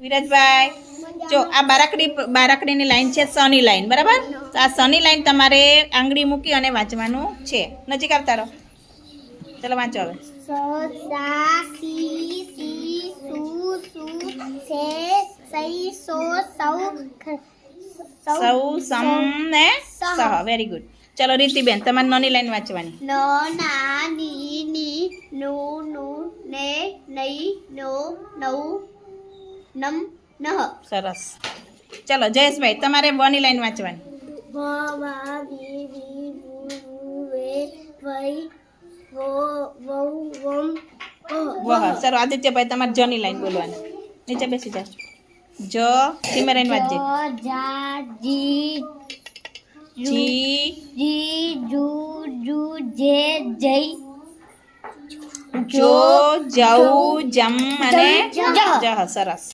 વિરાજભાઈ જો આ બારાકડી બારાકડીની લાઈન છે સની લાઈન બરાબર? તો આ સની લાઈન તમારે આંગળી મૂકી અને વાંચવાનું છે. નજીક આવતા રહો. ચલો વાંચો હવે. સ સમ ને સહ. સહ. વેરી ગુડ ચલો રીતિબેન તમારે નોની લાઈન વાંચવાની. ન ના ની ની નું નું ને નઈ નો નવ નમ નહ સરસ ચલો જયેશભાઈ તમારે વની લાઈન વાંચવાની વ વા વી વી વુ વુ વો વૌ વમ વહ ચલો આદિત્યભાઈ તમારે જની લાઈન બોલવાની નીચે બેસી જાઓ જ સિમરન વાંચજે જા જી જી જી જુ જુ જે જય જો જઉ જમ અને. જહ સરસ